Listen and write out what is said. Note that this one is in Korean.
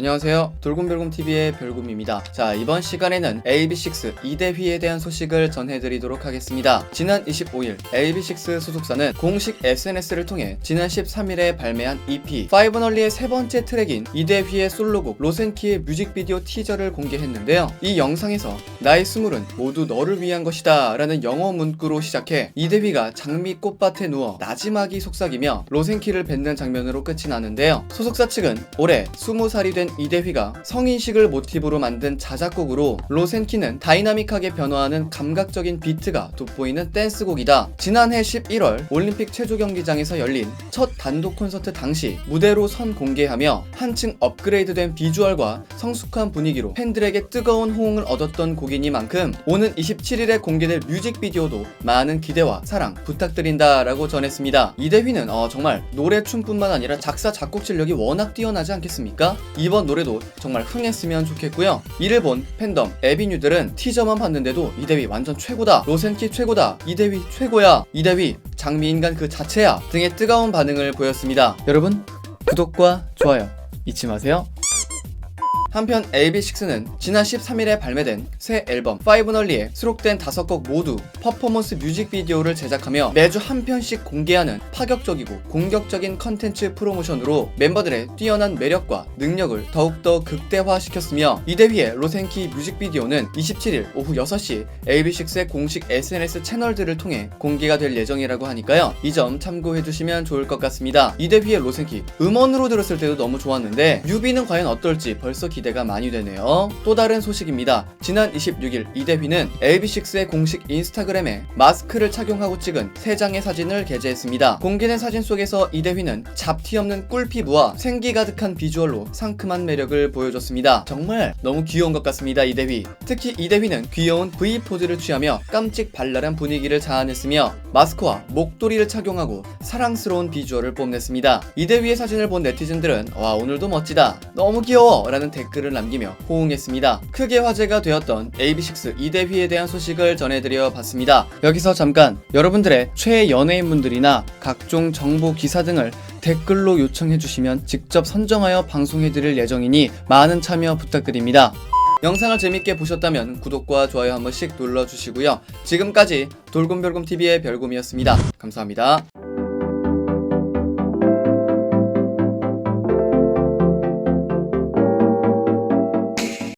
안녕하세요. 돌곰별곰TV의 별곰입니다. 자, 이번 시간에는 AB6 이대휘에 대한 소식을 전해드리도록 하겠습니다. 지난 25일 AB6 소속사는 공식 SNS를 통해 지난 13일에 발매한 EP 파이브널리의 세 번째 트랙인 이대휘의 솔로곡 로센키의 뮤직비디오 티저를 공개했는데요. 이 영상에서 나의 스물은 모두 너를 위한 것이다 라는 영어 문구로 시작해 이대휘가 장미 꽃밭에 누워 나지막이 속삭이며 로센키를 뱉는 장면으로 끝이 나는데요. 소속사 측은 올해 20살이 된 이대휘가 성인식을 모티브로 만든 자작곡으로 로센키는 다이나믹하게 변화하는 감각적인 비트가 돋보이는 댄스곡이다. 지난해 11월 올림픽 체조 경기장에서 열린 첫 단독 콘서트 당시 무대로 선 공개하며 한층 업그레이드된 비주얼과 성숙한 분위기로 팬들에게 뜨거운 호응을 얻었던 곡이니만큼 오는 27일에 공개될 뮤직비디오도 많은 기대와 사랑 부탁드린다라고 전했습니다. 이대휘는 어, 정말 노래 춤뿐만 아니라 작사 작곡 실력이 워낙 뛰어나지 않겠습니까? 이번 노래도 정말 흥했으면 좋겠고요. 이를 본 팬덤 에비뉴들은 티저만 봤는데도 이대휘 완전 최고다. 로센키 최고다. 이대휘 최고야. 이대휘 장미인간 그 자체야. 등의 뜨거운 반응을 보였습니다. 여러분 구독과 좋아요 잊지 마세요. 한편 AB6IX는 지난 13일에 발매된 새 앨범 파이브널리에 수록된 다섯 곡 모두 퍼포먼스 뮤직비디오를 제작하며 매주 한 편씩 공개하는 파격적이고 공격적인 컨텐츠 프로모션으로 멤버들의 뛰어난 매력과 능력을 더욱더 극대화시켰으며 이대휘의 로센키 뮤직비디오는 27일 오후 6시 AB6IX의 공식 SNS 채널들을 통해 공개가 될 예정이라고 하니까요. 이 점 참고해주시면 좋을 것 같습니다. 이대휘의 로센키 음원으로 들었을 때도 너무 좋았는데 뮤비는 과연 어떨지 벌써 기 대가 많이 되네요. 또 다른 소식입니다. 지난 26일 이대휘는 AB6IX의 공식 인스타그램에 마스크를 착용하고 찍은 3장의 사진을 게재했습니다. 공개된 사진 속에서 이대휘는 잡티 없는 꿀피부와 생기 가득한 비주얼로 상큼한 매력을 보여줬습니다. 정말 너무 귀여운 것 같습니다. 이대휘. 특히 이대휘는 귀여운 V 포즈를 취하며 깜찍 발랄한 분위기를 자아냈으며 마스크와 목도리를 착용하고 사랑스러운 비주얼을 뽐냈습니다. 이대휘의 사진을 본 네티즌들은 와 오늘도 멋지다. 너무 귀여워 라는 댓글을 남기며 호응했습니다. 크게 화제가 되었던 AB6 이대휘에 대한 소식을 전해드려 봤습니다. 여기서 잠깐 여러분들의 최애 연예인분들이나 각종 정보 기사 등을 댓글로 요청해 주시면 직접 선정하여 방송해 드릴 예정이니 많은 참여 부탁드립니다. 영상을 재밌게 보셨다면 구독과 좋아요 한 번씩 눌러주시고요. 지금까지 돌곰별곰TV의 별곰이었습니다. 감사합니다.